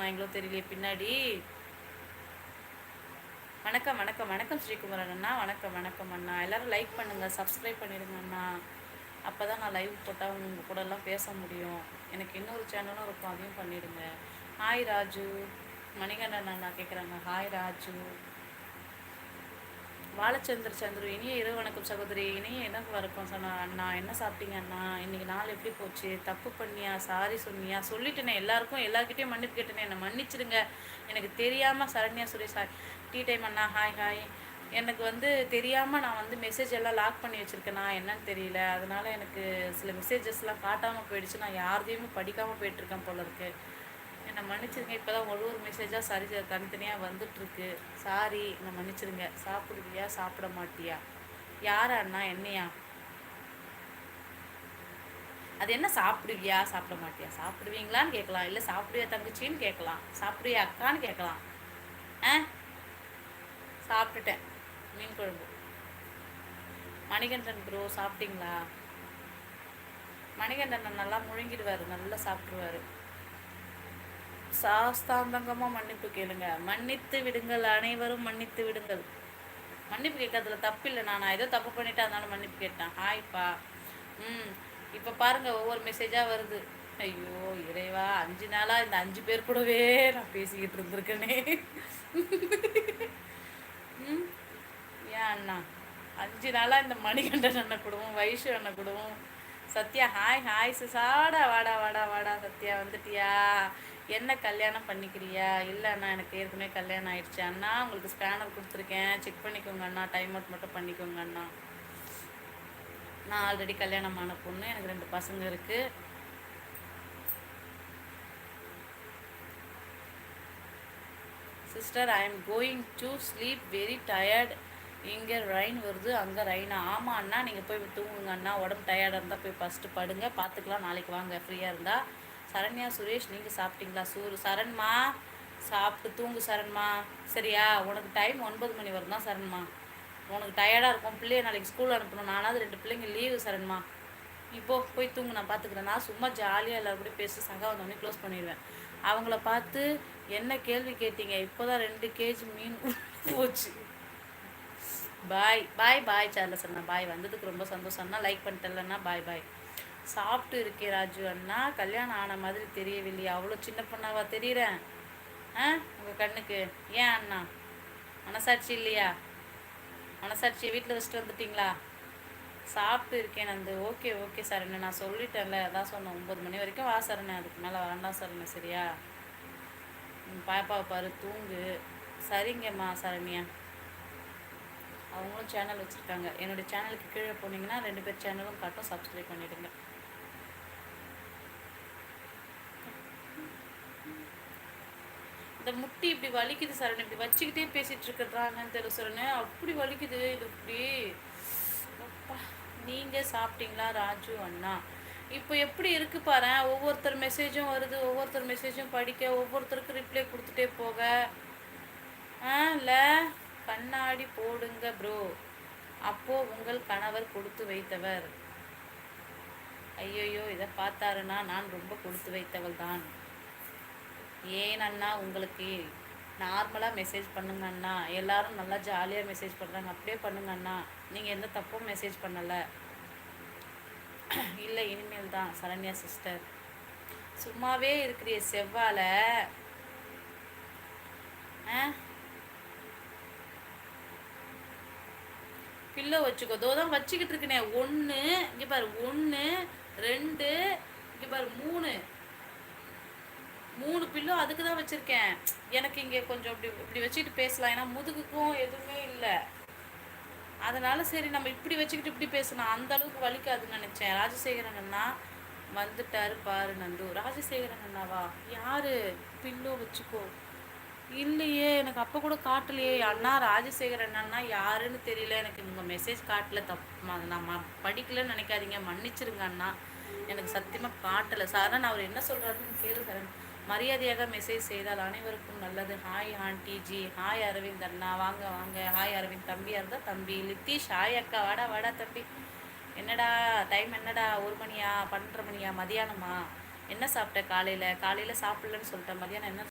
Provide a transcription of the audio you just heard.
போனாங்களோ தெரியலையே பின்னாடி. வணக்கம் வணக்கம் வணக்கம் ஸ்ரீகுமரன் அண்ணா. வணக்கம் வணக்கம் அண்ணா. எல்லாரும் லைக் பண்ணுங்க சப்ஸ்கிரைப் பண்ணிடுங்க அண்ணா. அப்போ தான் நான் லைவ் போட்டால் உங்கள் கூடலாம் பேச முடியும். எனக்கு இன்னொரு சேனலும் இருக்கும் அதையும் பண்ணிடுங்க. ஹாய் ராஜு. மணிகண்டன் அண்ணா கேட்குறாங்க ஹாய் ராஜு. வாழச்சந்திர சந்திர இனிய இரவு வணக்கம் சகோதரி. இனிய என்ன வணக்கம் சொன்னா அண்ணா என்ன சாப்பிட்டீங்க அண்ணா? இன்னைக்கு நாள் எப்படி போச்சு? தப்பு பண்ணியா? சாரி சொன்னியா? சொல்லிட்டேனே எல்லாருக்கும் எல்லாருக்கிட்டையும் மன்னிப்பு கேட்டேனே. என்னை மன்னிச்சிடுங்க. எனக்கு தெரியாமல் Saranya Suresh hi. Tea time அண்ணா ஹாய் ஹாய். எனக்கு வந்து தெரியாமல் நான் வந்து மெசேஜ் எல்லாம் லாக் பண்ணி வச்சுருக்கேண்ணா என்னன்னு தெரியல. அதனால எனக்கு சில மெசேஜஸ்லாம் காட்டாமல் போயிடுச்சு. நான் யாரையுமே படிக்காமல் போயிட்டுருக்கேன் போல இருக்குது என்னை மன்னிச்சிருங்க இப்போ தான் ஒரு ஒரு மெசேஜாக சரி தனித்தனியாக வந்துட்டுருக்கு. சாரி என்னை மன்னிச்சிருங்க. சாப்பிடுவியா சாப்பிட மாட்டியா? யாரா அண்ணா என்னையா? அது என்ன சாப்பிடுவியா சாப்பிட மாட்டியா? சாப்பிடுவீங்களான்னு கேட்கலாம். இல்லை சாப்பிடுவியா தங்கச்சின்னு கேட்கலாம். சாப்பிடுவியா அக்கான்னு கேட்கலாம். ஆ? சாப்பிட்டுட்டேன். மீன் குழம்பு. மணிகண்டன் ப்ரோ சாப்பிட்டீங்களா? மணிகண்டன் நல்லா முழுங்கிடுவார் நல்லா சாப்பிடுவார் சாஸ்தாந்தங்கமாக மன்னிப்பு கேளுங்க. மன்னித்து விடுங்கள் அனைவரும் மன்னித்து விடுங்கள். மன்னிப்பு கேட்கறதுல தப்பு இல்லை நான் ஏதோ தப்பு பண்ணிவிட்டு அதனால மன்னிப்பு கேட்டேன். ஹாய்ப்பா ம். இப்போ பாருங்க ஒவ்வொரு மெசேஜாக வருது. ஐயோ இறைவா அஞ்சு நாளாக இந்த அஞ்சு பேர் கூடவே நான் பேசிக்கிட்டு இருந்திருக்கேனே. ம். ஏன் அண்ணா? அஞ்சு நாளாக இந்த மணிகண்டன் அண்ணன் குடும்பம் வைஷு அண்ணன் குடும்பம் சத்யா ஹாய் ஹாய் சுசாடா வாடா வாடா வாடா சத்யா வந்துட்டியா? என்ன கல்யாணம் பண்ணிக்கிறியா? இல்லை அண்ணா எனக்கு ஏற்கனவே கல்யாணம் ஆயிடுச்சு. அண்ணா உங்களுக்கு ஸ்பேனர் கொடுத்துருக்கேன். செக் பண்ணிக்கோங்க அண்ணா. டைம் அவுட் மட்டும் பண்ணிக்கோங்க அண்ணா. நான் ஆல்ரெடி கல்யாணமான பொண்ணு. எனக்கு ரெண்டு பசங்க இருக்குது sister I am going to sleep very tired இங்கே ரைன் வருது அங்கே ரைனா ஆமாம் அண்ணா நீங்கள் போய் தூங்குங்க அண்ணா. உடம்பு டயர்டாக இருந்தால் போய் ஃபஸ்ட்டு படுங்க. பார்த்துக்கலாம் நாளைக்கு வாங்க. ஃப்ரீயாக இருந்தால் சரண்யா சுரேஷ் நீங்கள் சாப்பிட்டீங்களா? சூர் சரண்மா சாப்பிட்டு தூங்கு சரண்மா. சரியா? உனக்கு டைம் ஒன்பது மணி வரும் தான் சரண்மா. உனக்கு டயர்டாக இருக்கும். பிள்ளைய நாளைக்கு ஸ்கூல் அனுப்பணும். நானாவது ரெண்டு பிள்ளைங்க லீவு சரண்மா. இப்போ போய் தூங்கு. நான் பார்த்துக்கிறேன் நான் சும்மா ஜாலியாக எல்லாரும் கூட பேசி சகா வந்தோடனே க்ளோஸ் பண்ணிடுவேன். அவங்கள பார்த்து என்ன கேள்வி கேட்டீங்க? இப்போ தான் ரெண்டு கேஜி மீன் போச்சு. பாய் பாய் பாய் சார்ல சொன்னா பாய் வந்ததுக்கு ரொம்ப சந்தோஷம்னா லைக் பண்ணிட்டலண்ணா பாய் பாய் சாப்பிட்டு இருக்கே ராஜு அண்ணா. கல்யாணம் ஆன மாதிரி தெரியவில்லையா அவ்வளோ சின்ன பொண்ணாவா தெரியுறேன் ஆ? உங்கள் கண்ணுக்கு. ஏன் அண்ணா? மனசாட்சி இல்லையா? மனசாட்சியை வீட்டில் வச்சுட்டு வந்துட்டிங்களா? சாப்பிட்டு இருக்கேன் நந்து. ஓகே ஓகே சரண் நான் சொல்லிட்டேன்ல. அதான் சொன்னேன். ஒம்பது மணி வரைக்கும் வா சரண் அதுக்கு மேலே வேண்டாம் சரண் சரியா? பாப்பாவை பாரு. தூங்கு. சரிங்கம்மா சரண்யா. அவங்களும் சேனல் வச்சுருக்காங்க. என்னோடய சேனலுக்கு கீழே போனீங்கன்னா ரெண்டு பேர் சேனலும் காட்டும். சப்ஸ்கிரைப் பண்ணிடுங்க. இந்த முட்டி இப்படி வலிக்குது சரண் இப்படி வச்சுக்கிட்டே பேசிட்டு இருக்கிறாங்கன்னு தெரியல சரண் அப்படி வலிக்குது. இது இப்படி. நீங்கள் நீங்க சாப்பிட்டீங்களா ராஜு அண்ணா? இப்போ எப்படி இருக்கு பாரு ஒவ்வொருத்தர் மெசேஜும் வருது. ஒவ்வொருத்தர் மெசேஜும் படிக்க ஒவ்வொருத்தருக்கு ரிப்ளை கொடுத்துட்டே போக. ஆ இல்லை? கண்ணாடி போடுங்க ப்ரோ அப்போ உங்கள் கணவர் கொடுத்து வைத்தவர். ஐயையோ இதை பார்த்தாருன்னா நான் ரொம்ப கொடுத்து வைத்தவள் தான். ஏன் அண்ணா உங்களுக்கு? நார்மலாக மெசேஜ் பண்ணுங்க அண்ணா. எல்லாரும் நல்லா ஜாலியாக மெசேஜ் பண்ணுறாங்க அப்படியே பண்ணுங்க அண்ணா. நீங்கள் எந்த தப்பும் மெசேஜ் பண்ணலை. இல்லை இனிமேல் தான் சரண்யா சிஸ்டர் சும்மாவே இருக்கிறிய செவ்வாழை. ஆ? பில்லோ வச்சுக்கோ. தோ தான் வச்சுக்கிட்டு இருக்கனே. ஒன்று இங்கே பாரு ஒன்று ரெண்டு இங்கே பாரு மூணு. மூணு பில்லோ அதுக்கு தான் வச்சுருக்கேன். எனக்கு இங்கே கொஞ்சம் இப்படி இப்படி வச்சுக்கிட்டு பேசலாம். ஏன்னா முதுகுக்கும் எதுவுமே இல்லை. அதனால் சரி நம்ம இப்படி வச்சுக்கிட்டு இப்படி பேசணும் அந்த அளவுக்கு வலிக்காதுன்னு நினச்சேன். ராஜசேகரன் அண்ணா வந்துட்டாரு பாரு நந்து ராஜசேகரன் அண்ணாவா? யாரு? பில்லோ வச்சுக்கோ. இல்லையே எனக்கு அப்போ கூட காட்டலையே. அண்ணா ராஜசேகர் அண்ணா யாருன்னு தெரியல. எனக்கு உங்கள் மெசேஜ் காட்டல தப் நான் ம- படிக்கலன்னு நினைக்காதீங்க. மன்னிச்சிருங்க அண்ணா. எனக்கு சத்தியமாக காட்டலை. சரண் அவர் என்ன சொல்கிறாருன்னு கேளு சரண். மரியாதையாக மெசேஜ் செய்தால் அனைவருக்கும் நல்லது. Hi aunty ji hi Aravind அண்ணா. வாங்க வாங்க. ஹாய் அரவிந்த் தம்பியாக இருந்தால் தம்பி. லித்தீஷ் ஹாய் அக்கா. வாடா வாடா தம்பி. என்னடா டைம் என்னடா? ஒரு மணியா? பன்னெண்டரை மணியா? மதியானமா? என்ன சாப்பிட்ட காலையில்? காலையில் சாப்பிட்லன்னு சொல்லிட்டேன். மதியானம் என்ன